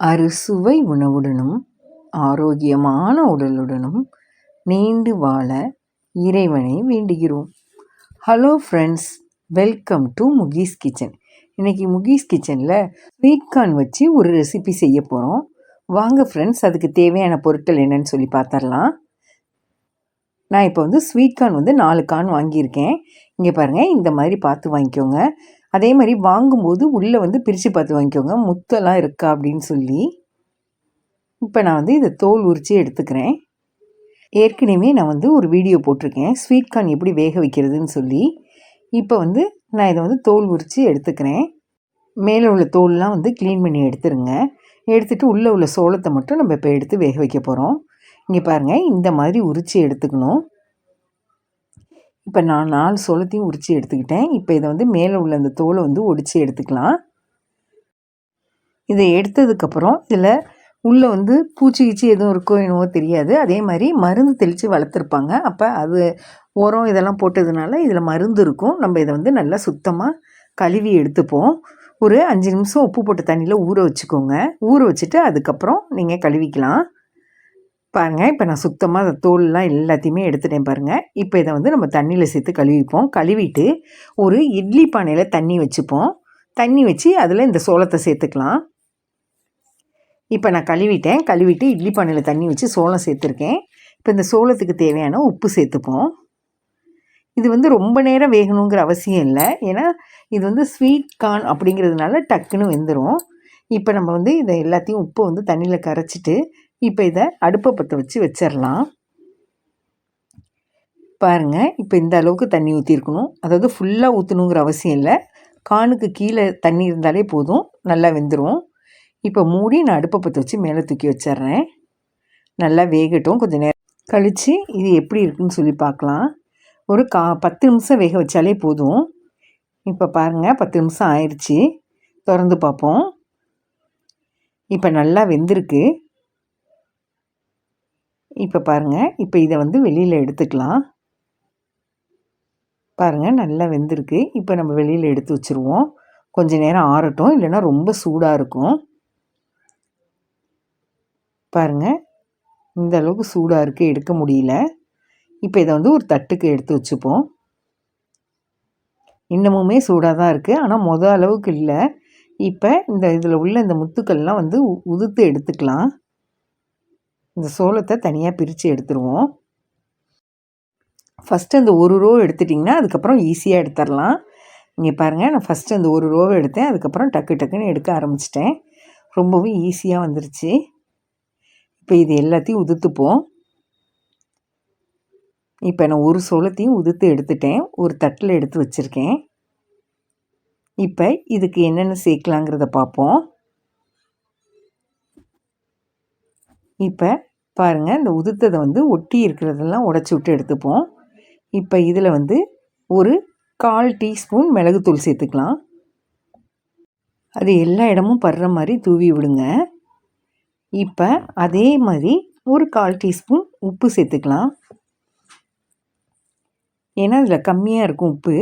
அறுசுவை உணவுடனும் ஆரோக்கியமான உடலுடனும் நீண்டு வாழ இறைவனை வேண்டுகிறோம். Hello friends welcome to Mukees kitchen இன்றைக்கி முகீஸ் கிச்சனில் ஸ்வீட் கார்ன் வச்சு ஒரு ரெசிபி செய்ய போகிறோம் வாங்க ஃப்ரெண்ட்ஸ் அதுக்கு தேவையான பொருட்கள் என்னன்னு சொல்லி பார்த்துடலாம் நான் இப்போ வந்து ஸ்வீட் கார்ன் வந்து நாலு கார்ன் வாங்கியிருக்கேன். இங்கே பாருங்கள் இந்த மாதிரி பார்த்து வாங்கிக்கோங்க. அதே மாதிரி வாங்கும்போது உள்ளே வந்து பிரித்து பார்த்து வாங்கிக்கோங்க. முத்தெல்லாம் இருக்கா அப்படின்னு சொல்லி. இப்போ நான் வந்து இதை தோல் உரித்து எடுத்துக்கிறேன். ஏற்கனவே நான் வந்து ஒரு வீடியோ போட்டிருக்கேன். ஸ்வீட் கார்ன் எப்படி வேக வைக்கிறதுன்னு சொல்லி. இப்போ வந்து நான் இதை வந்து தோல் உரித்து எடுத்துக்கிறேன். மேலே உள்ள தோல்லாம் வந்து க்ளீன் பண்ணி எடுத்துருங்க. எடுத்துகிட்டு உள்ளே உள்ள சோளத்தை மட்டும் நம்ம இப்போ எடுத்து வேக வைக்க போகிறோம் இங்கே பாருங்கள் இந்த மாதிரி உரித்து எடுத்துக்கணும். இப்போ நான் நாலு சோளத்தையும் உரித்து எடுத்துக்கிட்டேன். இப்போ இதை வந்து மேலே உள்ள அந்த தோலை வந்து ஒடிச்சு எடுத்துக்கலாம். இதை எடுத்ததுக்கப்புறம் இதில் உள்ளே வந்து பூச்சி கீச்சி எதுவும் இருக்கோ என்னவோ தெரியாது. அதே மாதிரி மருந்து தெளித்து வளர்த்துருப்பாங்க. அப்போ அது உரம் இதெல்லாம் போட்டதுனால இதில் மருந்து இருக்கும். நம்ம இதை வந்து நல்லா சுத்தமாக கழுவி எடுத்துப்போம். ஒரு அஞ்சு நிமிஷம் உப்பு போட்ட தண்ணியில் ஊற வச்சுக்கோங்க. ஊற வச்சுட்டு அதுக்கப்புறம் நீங்கள் கழுவிக்கலாம். பாருங்கள் இப்போ நான் சுத்தமாக அந்த தோல்லாம் எல்லாத்தையுமே எடுத்துட்டேன் பாருங்கள் இப்போ இதை வந்து நம்ம தண்ணியில் சேர்த்து கழுவிப்போம். கழுவிட்டு ஒரு இட்லி பானையில் தண்ணி வச்சுப்போம். தண்ணி வச்சு அதில் இந்த சோளத்தை சேர்த்துக்கலாம். இப்போ நான் கழுவிட்டேன். கழுவிட்டு இட்லி பானையில் தண்ணி வச்சு சோளம் சேர்த்துருக்கேன். இப்போ இந்த சோளத்துக்கு தேவையான உப்பு சேர்த்துப்போம். இது வந்து ரொம்ப நேரம் வேகணுங்கிற அவசியம் இல்லை. ஏன்னா இது வந்து ஸ்வீட் கார்ன் அப்படிங்கிறதுனால டக்குன்னு வெந்துடும் இப்போ நம்ம வந்து இதை எல்லாத்தையும் உப்பை வந்து தண்ணியில் கரைச்சிட்டு இப்போ இதை அடுப்பை பற்ற வச்சு வச்சிடலாம் பாருங்கள் இப்போ இந்த அளவுக்கு தண்ணி ஊற்றிருக்கணும் அதாவது ஃபுல்லாக ஊற்றணுங்கிற அவசியம் இல்லை. கானுக்கு கீழே தண்ணி இருந்தாலே போதும். நல்லா வெந்துடும் இப்போ மூடி நான் அடுப்பை பற்ற வச்சு மேலே தூக்கி வச்சிட்றேன் நல்லா வேகட்டும். கொஞ்சம் நேரம் கழித்து இது எப்படி இருக்குன்னு சொல்லி பார்க்கலாம் ஒரு கா பத்து நிமிஷம் வேக வச்சாலே போதும். இப்போ பாருங்கள் பத்து நிமிஷம் ஆயிடுச்சு திறந்து பார்ப்போம் இப்போ நல்லா வெந்திருக்கு. இப்போ பாருங்கள் இப்போ இதை வந்து வெளியில் எடுத்துக்கலாம். பாருங்கள் நல்லா வெந்திருக்கு. இப்போ நம்ம வெளியில் எடுத்து வச்சுருவோம். கொஞ்சம் நேரம் ஆறட்டும். இல்லைன்னா ரொம்ப சூடாக இருக்கும். பாருங்கள் இந்த அளவுக்கு சூடாக இருக்குது எடுக்க முடியல. இப்போ இதை வந்து ஒரு தட்டுக்கு எடுத்து வச்சுப்போம். இன்னமுமே சூடாக தான் இருக்குது ஆனால் மொதல் அளவுக்கு இல்லை. இப்போ இந்த இதில் உள்ள இந்த முத்துக்கள்லாம் வந்து உதுத்து எடுத்துக்கலாம். இந்த சோளத்தை தனியாக பிரித்து எடுத்துருவோம். ஃபஸ்ட்டு அந்த ஒரு ரோ எடுத்துட்டிங்கன்னா அதுக்கப்புறம் ஈஸியாக எடுத்துடலாம் இங்கே பாருங்கள் நான் ஃபஸ்ட்டு அந்த ஒரு ரோவை எடுத்தேன் அதுக்கப்புறம் டக்கு டக்குன்னு எடுக்க ஆரம்பிச்சிட்டேன். ரொம்பவே ஈஸியாக வந்துருச்சு. இப்போ இது எல்லாத்தையும் உதுத்துப்போம். இப்போ நான் ஒரு சோளத்தையும் உதுத்து எடுத்துட்டேன். ஒரு தட்டில் எடுத்து வச்சுருக்கேன். இப்போ இதுக்கு என்னென்ன சேர்க்கலாங்கிறத பார்ப்போம். இப்போ பாருங்கள் இந்த உதிர்த்ததை வந்து ஒட்டி இருக்கிறதெல்லாம் உடச்சி விட்டு எடுத்துப்போம். இப்போ இதில் வந்து ஒரு கால் டீஸ்பூன் மிளகுத்தூள் சேர்த்துக்கலாம். அது எல்லா இடமும் படுற மாதிரி தூவி விடுங்க. இப்போ அதே மாதிரி ஒரு கால் டீஸ்பூன் உப்பு சேர்த்துக்கலாம். ஏன்னா இதில் கம்மியாக இருக்கும் உப்பு.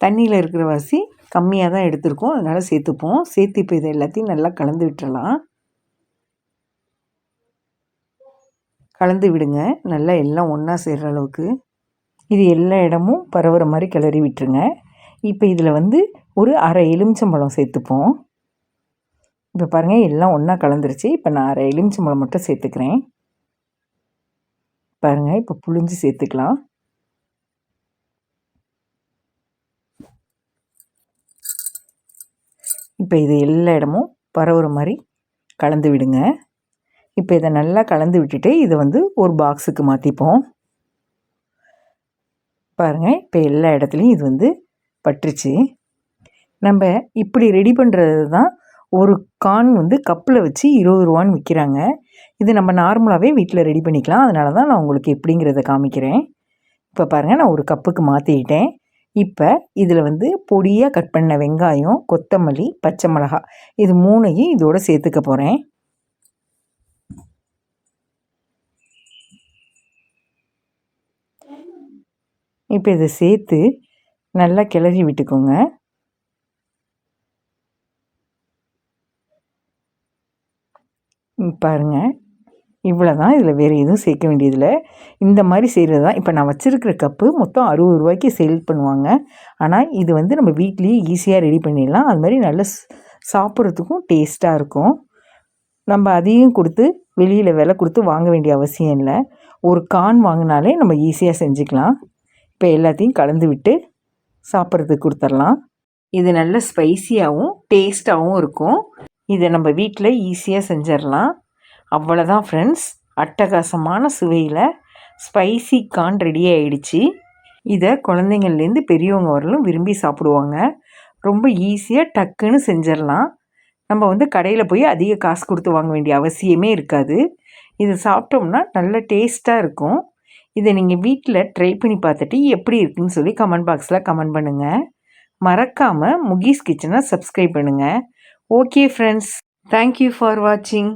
தண்ணியில் இருக்கிற வாசி கம்மியாக தான் எடுத்திருக்கோம். அதனால் சேர்த்துப்போம். சேர்த்து இப்போ இதை எல்லாத்தையும் நல்லா கலந்து விட்டுறலாம். கலந்து விடுங்க. நல்லா எல்லாம் ஒன்றா சேர்கிற அளவுக்கு. இது எல்லா இடமும் பரவுற மாதிரி கிளறி விட்டுருங்க. இப்போ இதில் வந்து ஒரு அரை எலுமிச்சம்பழம் சேர்த்துப்போம். இப்போ பாருங்கள் எல்லாம் ஒன்றா கலந்துருச்சு. இப்போ நான் அரை எலுமிச்சம்பழம் மட்டும் சேர்த்துக்கிறேன். பாருங்கள் இப்போ புளிஞ்சு சேர்த்துக்கலாம். இப்போ இது எல்லா இடமும் பரவுற மாதிரி கலந்து விடுங்க. இப்போ இதை நல்லா கலந்து விட்டுட்டு இதை வந்து ஒரு பாக்ஸுக்கு மாற்றிப்போம் பாருங்கள் இப்போ எல்லா இடத்துலையும் இது வந்து பட்டுருச்சு. நம்ம இப்படி ரெடி பண்ணுறது தான் ஒரு கான் வந்து கப்பில் வச்சு இருபது ரூபான்னு விற்கிறாங்க இது நம்ம நார்மலாகவே வீட்டில் ரெடி பண்ணிக்கலாம். அதனால தான் நான் உங்களுக்கு எப்படிங்கிறத காமிக்கிறேன். இப்போ பாருங்கள் நான் ஒரு கப்புக்கு மாற்றிக்கிட்டேன் இப்போ இதில் வந்து பொடியாக கட் பண்ண வெங்காயம் கொத்தமல்லி பச்சை மிளகா இது மூணையும் இதோடு சேர்த்துக்க போகிறேன் இப்போ இதை சேர்த்து நல்லா கிளறி விட்டுக்கோங்க. பாருங்க. இவ்வளோ தான் இதில் வேறு எதுவும் சேர்க்க வேண்டியதில்லை. இந்த மாதிரி செய்கிறது தான் இப்போ நான் வச்சுருக்கிற கப்பு மொத்தம் அறுபது ரூபாய்க்கு சேல் பண்ணுவாங்க. ஆனால் இது வந்து நம்ம வீட்லேயே ஈஸியாக ரெடி பண்ணிடலாம். அது மாதிரி நல்ல சாப்பிட்றதுக்கும் டேஸ்ட்டாக இருக்கும். நம்ம அதையும் கொடுத்து வெளியில் விலை கொடுத்து வாங்க வேண்டிய அவசியம் இல்லை. ஒரு கான் வாங்கினாலே நம்ம ஈஸியாக செஞ்சுக்கலாம். இப்போ எல்லாத்தையும் கலந்து விட்டு சாப்பிட்றதுக்கு கொடுத்துர்லாம் இது நல்ல ஸ்பைசியாகவும் டேஸ்ட்டாகவும் இருக்கும். இதை நம்ம வீட்டில் ஈஸியாக செஞ்சிடலாம். அவ்வளோதான் ஃப்ரெண்ட்ஸ் அட்டகாசமான சுவையில் ஸ்பைசி கான் ரெடி ஆகிடுச்சு இதை குழந்தைங்கள்லேருந்து பெரியவங்க வரலும் விரும்பி சாப்பிடுவாங்க. ரொம்ப ஈஸியாக டக்குன்னு செஞ்சிடலாம். நம்ம வந்து கடையில் போய் அதிக காசு கொடுத்து வாங்க வேண்டிய அவசியமே இருக்காது. இது சாப்பிட்டோம்னா நல்ல டேஸ்ட்டாக இருக்கும். இதை நீங்கள் வீட்டில் ட்ரை பண்ணி பார்த்துட்டு எப்படி இருக்குன்னு சொல்லி கமெண்ட் பாக்ஸில் கமெண்ட் பண்ணுங்கள் மறக்காமல் முகீஸ் கிச்சனை சப்ஸ்கிரைப் பண்ணுங்கள் ஓகே ஃப்ரெண்ட்ஸ் தேங்க்யூ ஃபார் வாட்சிங்